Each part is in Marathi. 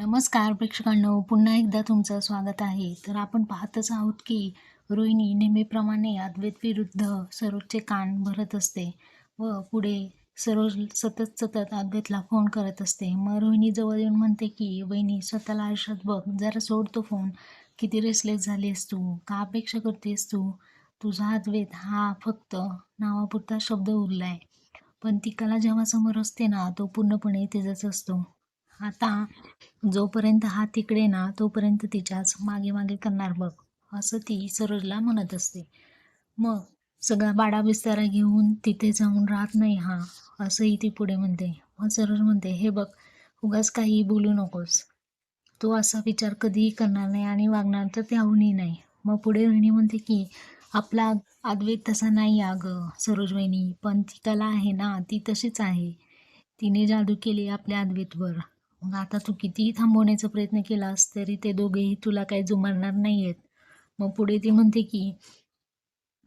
नमस्कार प्रेक्षकांनो पुन्हा एकदा तुमचं स्वागत आहे. तर आपण पाहतच आहोत की रोहिणी नेहमीप्रमाणे अद्वैत विरुद्ध सरोजचे कान भरत असते व पुढे सरोज सतत सतत अद्वैतला फोन करत असते. मग रोहिणी जवळ येऊन म्हणते की वहिनी स्वतःला आयुष्यात बघ. जरा सोड तो फोन किती रेसलेस झालीस तू. का अपेक्षा करतेस तू? तुझा अद्वैत हा फक्त नावापुरता शब्द उरलाय. पण ती कला जेव्हा समोर असते ना तो पूर्णपणे तिचाच असतो. आता जोपर्यंत हा तिकडे ना तोपर्यंत तिच्याच मागे मागे करणार बघ. असं ती सरोजला म्हणत असते. मग सगळा बाडा बिस्तारा घेऊन तिथे जाऊन राहत नाही हा असंही ती पुढे म्हणते. मग सरोज म्हणते हे बघ उगाच काही बोलू नकोस. तो असा विचार कधीही करणार नाही आणि वागणार तर त्याहूनही नाही. मग पुढे वहिनी म्हणते की आपला अद्वैत तसा नाही अगं सरोज वहिनी. पण ती कला आहे ना ती तशीच आहे. तिने जादू केली आपल्या अद्वैतवर मग आता तू कितीही थांबवण्याचा प्रयत्न केलास तरी ते दोघेही तुला काही जुमारणार नाही आहेत मग पुढे ती म्हणते की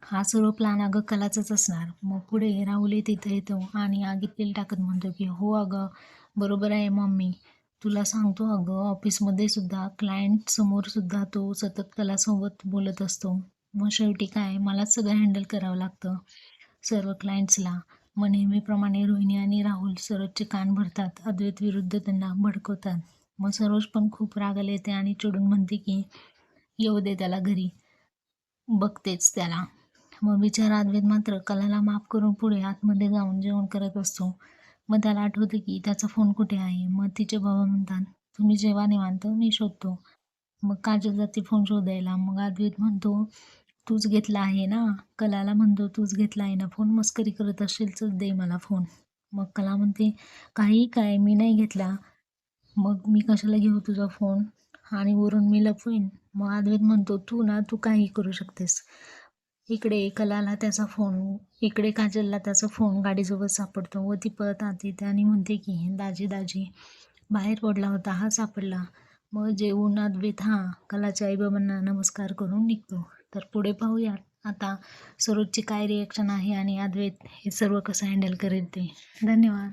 हा सर्व प्लॅन अगं कलाचाच असणार. मग पुढे राहुल तिथे येतो आणि आगीत तेल टाकत म्हणतो की हो अगं बरोबर आहे मम्मी. तुला सांगतो अगं ऑफिसमध्ये सुद्धा क्लायंट समोर सुद्धा तो सतत कलासोबत बोलत असतो. मग शेवटी काय मलाच सगळं हँडल करावं लागतं. सर्व क्लायंट्सला मग नेहमीप्रमाणे रोहिणी आणि राहुल सरोजचे कान भरतात. अद्वैत विरुद्ध त्यांना भडकवतात. मग सरोज पण खूप रागाला येते आणि चिडून म्हणते की येऊ दे त्याला घरी. बघतेच त्याला. मग बिचारा अद्वैत मात्र कलाला माफ करून पुढे आतमध्ये जाऊन जेवण करत असतो. मग त्याला आठवते की त्याचा फोन कुठे आहे? मग तिचे बाबा म्हणतात तुम्ही जेव्हा निवांत मी शोधतो. मग काजल जाते फोन शोधायला. मग अद्वैत म्हणतो तूच घेतला आहे ना? कलाला म्हणतो तूच घेतला आहे ना? फोन मस्करी करत असेल तर दे मला फोन. मग कला म्हणते काही काय? मी नाही घेतला. मग मी कशाला घेऊ तुझा फोन? आणि वरून मी लपवीन. मग अद्वैत म्हणतो तू ना तू काही करू शकतेस. इकडे कलाला त्याचा फोन इकडे काजलला त्याचा फोन गाडीसोबत सापडतो. व ती पळत आते. त्याने म्हणते की दाजी दाजी बाहेर पडला होता. हा सापडला. मग जेवणात अद्वैत हा कलाच्या आईबाबांना नमस्कार करून निघतो. तर पुढे पाहूया आता सरोजची काय रिॲक्शन आहे आणि अद्वैत हे सर्व कसं हँडल करेल ते. धन्यवाद.